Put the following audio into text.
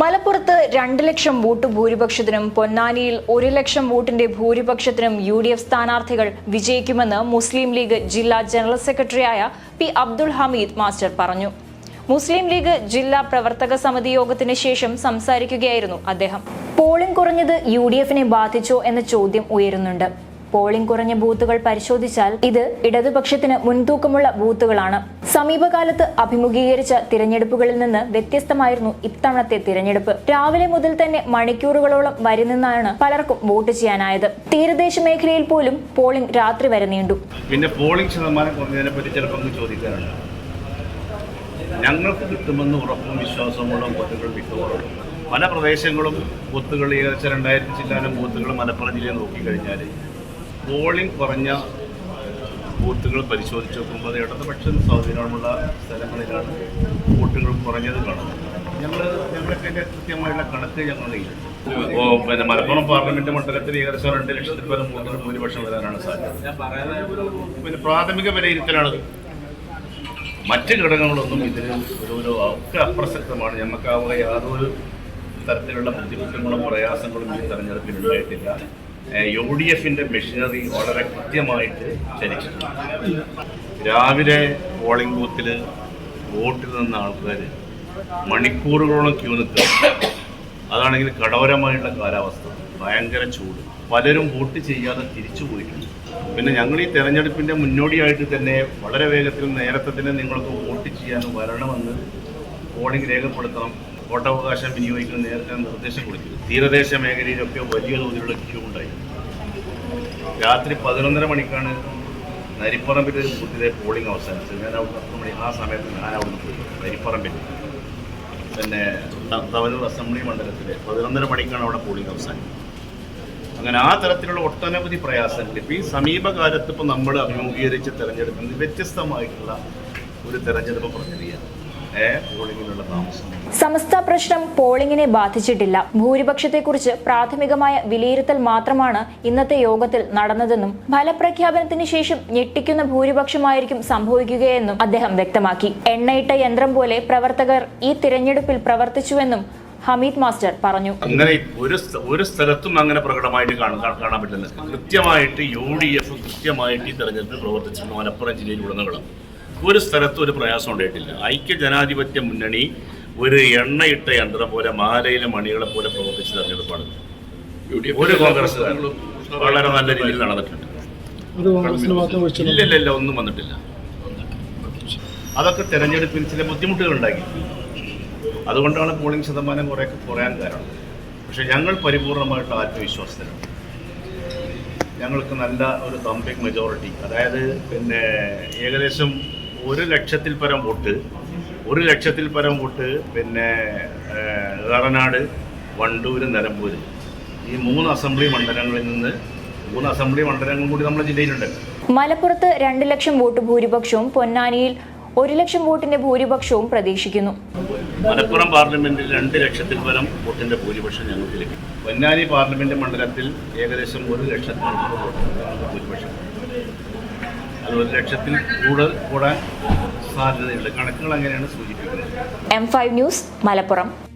മലപ്പുറത്ത് രണ്ട് ലക്ഷം വോട്ട് ഭൂരിപക്ഷത്തിനും പൊന്നാനിയിൽ ഒരു ലക്ഷം വോട്ടിന്റെ ഭൂരിപക്ഷത്തിനും യു ഡി എഫ് സ്ഥാനാർത്ഥികൾ വിജയിക്കുമെന്ന് മുസ്ലിം ലീഗ് ജില്ലാ ജനറൽ സെക്രട്ടറിയായ പി അബ്ദുൾ ഹമീദ് മാസ്റ്റർ പറഞ്ഞു. മുസ്ലിം ലീഗ് ജില്ലാ പ്രവർത്തക സമിതി യോഗത്തിന് ശേഷം സംസാരിക്കുകയായിരുന്നു അദ്ദേഹം. പോളിംഗ് കുറഞ്ഞത് യു ഡി എഫിനെ ബാധിച്ചോ എന്ന ചോദ്യം ഉയരുന്നുണ്ട്. പോളിംഗ് കുറഞ്ഞ ബൂത്തുകൾ പരിശോധിച്ചാൽ ഇത് ഇടതുപക്ഷത്തിന് മുൻതൂക്കമുള്ള ബൂത്തുകളാണ്. സമീപകാലത്ത് അഭിമുഖീകരിച്ച തിരഞ്ഞെടുപ്പുകളിൽ നിന്ന് വ്യത്യസ്തമായിരുന്നു ഇത്തവണത്തെ തിരഞ്ഞെടുപ്പ്. രാവിലെ മുതൽ തന്നെ മണിക്കൂറുകളോളം വരി നിന്നാണ് പലർക്കും വോട്ട് ചെയ്യാനായത്. തീരദേശ മേഖലയിൽ പോലും പോളിംഗ് രാത്രി വരെ നീണ്ടു. പിന്നെ പോളിംഗ് ശതമാനം ഞങ്ങൾക്ക് കിട്ടുമെന്ന് ഉറപ്പും വിശ്വാസമുള്ള ബൂത്തുകൾ മിക്കവാറും പല പ്രദേശങ്ങളും ബൂത്തുകൾ ഏകദേശം രണ്ടായിരത്തി ജില്ലാനും ബൂത്തുകൾ മലപ്പുറം ജില്ലയിൽ നോക്കിക്കഴിഞ്ഞാൽ പോളിംഗ് കുറഞ്ഞ ബൂത്തുകൾ പരിശോധിച്ച് നോക്കുമ്പോൾ അത് ഇടതുപക്ഷ സ്വാധീനമുള്ള സ്ഥലങ്ങളിലാണ് വോട്ടുകൾ കുറഞ്ഞത് കാണുന്നത്. ഞങ്ങൾ ഞങ്ങൾക്ക് അതിന്റെ കൃത്യമായുള്ള കണക്ക് ഞങ്ങളില്ല പിന്നെ മലപ്പുറം പാർലമെന്റ് മണ്ഡലത്തിൽ ഏകദേശം രണ്ട് ലക്ഷത്തിൽ പല വോട്ടുകൾ ഭൂരിപക്ഷം വരാനാണ് സാധ്യത. പിന്നെ പ്രാഥമിക വിലയിരുത്തലാണ്. മറ്റ് ഘടകങ്ങളൊന്നും ഇതിന് ഒരു ഒരു ഒക്കെ അപ്രസക്തമാണ്. ഞമ്മക്കാവുക യാതൊരു തരത്തിലുള്ള ബുദ്ധിമുട്ടുകളും പ്രയാസങ്ങളും ഈ തെരഞ്ഞെടുപ്പിൽ ഉണ്ടായിട്ടില്ല. യു ഡി എഫിന്റെ മെഷീനറി വളരെ കൃത്യമായിട്ട് ചലിച്ചിട്ടുണ്ട്. രാവിലെ പോളിംഗ് ബൂത്തിൽ വോട്ടിൽ നിന്ന ആൾക്കാർ മണിക്കൂറുകളോളം ക്യൂ നിൽക്കുക. അതാണെങ്കിൽ കടവരമായിട്ടുള്ള കാലാവസ്ഥ. ഭയങ്കര ചൂട്. പലരും വോട്ട് ചെയ്യാതെ തിരിച്ചു പോയിട്ടുണ്ട്. പിന്നെ ഞങ്ങൾ ഈ തെരഞ്ഞെടുപ്പിന്റെ മുന്നോടിയായിട്ട് തന്നെ വളരെ വേഗത്തിൽ നേരത്തെ തന്നെ നിങ്ങൾക്ക് വോട്ട് ചെയ്യാൻ വരണമെന്ന് പോളിംഗ് രേഖപ്പെടുത്തണം. വോട്ടവകാശം വിനിയോഗിക്കുന്ന നേരത്തെ നിർദ്ദേശം കൊടുത്തു തീരദേശ മേഖലയിലൊക്കെ വലിയ തോതിലുള്ള ക്യൂ ഉണ്ടായി രാത്രി പതിനൊന്നര മണിക്കാണ് നരിപ്പറമ്പിൽ ബൂത്തിലെ പോളിംഗ് അവസാനിച്ചത്. ഞാൻ അവിടെ പത്ത് മണി ആ സമയത്ത് ഞാൻ അവിടുന്ന് പോയി. നരിപ്പറമ്പിൽ. പിന്നെ തവനൂർ അസംബ്ലി മണ്ഡലത്തിലെ പതിനൊന്നര മണിക്കാണ് അവിടെ പോളിംഗ് അവസാനിച്ചത്. അങ്ങനെ ആ തരത്തിലുള്ള ഒട്ടനവധി പ്രയാസങ്ങൾ ഇപ്പം ഈ സമീപകാലത്ത് ഇപ്പം നമ്മൾ അഭിമുഖീകരിച്ച് തിരഞ്ഞെടുക്കുന്നത് വ്യത്യസ്തമായിട്ടുള്ള ഒരു തിരഞ്ഞെടുപ്പ് പ്രക്രിയയാണ്. സമസ്ത പ്രശ്നം പോളിംഗിനെ ബാധിച്ചിട്ടില്ല. ഭൂരിപക്ഷത്തെക്കുറിച്ച് പ്രാഥമികമായ വിലയിരുത്തൽ മാത്രമാണ് ഇന്നത്തെ യോഗത്തിൽ നടന്നതെന്നും ഫലപ്രഖ്യാപനത്തിന് ശേഷം ഞെട്ടിക്കുന്ന ഭൂരിപക്ഷമായിരിക്കും സംഭവിക്കുകയെന്നും അദ്ദേഹം വ്യക്തമാക്കി. എണ്ണയിട്ട യന്ത്രം പോലെ പ്രവർത്തകർ ഈ തിരഞ്ഞെടുപ്പിൽ പ്രവർത്തിച്ചുവെന്നും ഹമീദ് മാസ്റ്റർ പറഞ്ഞു. അങ്ങനെ ഒരു ഒരു സ്ഥലത്തും അങ്ങനെ പ്രകടമായിട്ട് കാണാൻ പറ്റില്ല. കൃത്യമായിട്ട് യു ഡി എഫ് കൃത്യമായിട്ട് ഈ തെരഞ്ഞെടുപ്പിൽ പ്രവർത്തിച്ചിട്ടുണ്ട് മലപ്പുറം ജില്ലയിൽ ഉടനീളം ഒരു സ്ഥലത്തും ഒരു പ്രയാസം ഉണ്ടായിട്ടില്ല. ഐക്യ ജനാധിപത്യ മുന്നണി ഒരു എണ്ണയിട്ട യന്ത്രം പോലെ മാലയിലെ മണികളെ പോലെ പ്രവർത്തിച്ച തെരഞ്ഞെടുപ്പാണ്. ഒരു കോൺഗ്രസ് വളരെ നല്ല രീതിയിൽ നടന്നിട്ടുണ്ട്. ഇല്ലല്ല ഒന്നും വന്നിട്ടില്ല. അതൊക്കെ തെരഞ്ഞെടുപ്പിൽ ചില ബുദ്ധിമുട്ടുകൾ ഉണ്ടാക്കി അതുകൊണ്ടാണ് പോളിംഗ് ശതമാനം കുറേ കുറയാൻ കാരണം. പക്ഷെ ഞങ്ങൾ പരിപൂർണമായിട്ട് ആത്മവിശ്വാസത്തിലാണ്. ഞങ്ങൾക്ക് നല്ല ഒരു തമ്പിങ് മെജോറിറ്റി അതായത് പിന്നെ ഏകദേശം ഒരു ലക്ഷത്തിൽ പരം വോട്ട് ഒരു ലക്ഷത്തിൽ പരം വോട്ട് പിന്നെ ഏറനാട് വണ്ടൂര് നിലമ്പൂര്. ഈ മൂന്ന് അസംബ്ലി മണ്ഡലങ്ങളിൽ നിന്ന് മൂന്ന് അസംബ്ലി മണ്ഡലങ്ങൾ കൂടി നമ്മുടെ ജില്ലയിലുണ്ട്. മലപ്പുറത്ത് രണ്ട് ലക്ഷം വോട്ട് ഭൂരിപക്ഷവും പൊന്നാനിയിൽ ഒരു ലക്ഷം വോട്ടിന്റെ ഭൂരിപക്ഷവും പ്രതീക്ഷിക്കുന്നു. മലപ്പുറം പാർലമെന്റിൽ രണ്ട് ലക്ഷത്തിൽ പരം വോട്ടിന്റെ ഭൂരിപക്ഷം ഞങ്ങൾക്ക് ലഭിക്കും. പൊന്നാനി പാർലമെന്റ് മണ്ഡലത്തിൽ ഏകദേശം ഒരു ലക്ഷത്തിൽ ഭൂരിപക്ഷം. ഒരു ലക്ഷത്തിൽ കൂടുതൽ കൂടാൻ സാധ്യതയുണ്ട്. കണക്കുകൾ അങ്ങനെയാണ് സൂചിപ്പിക്കുന്നത്. M five news Malappuram.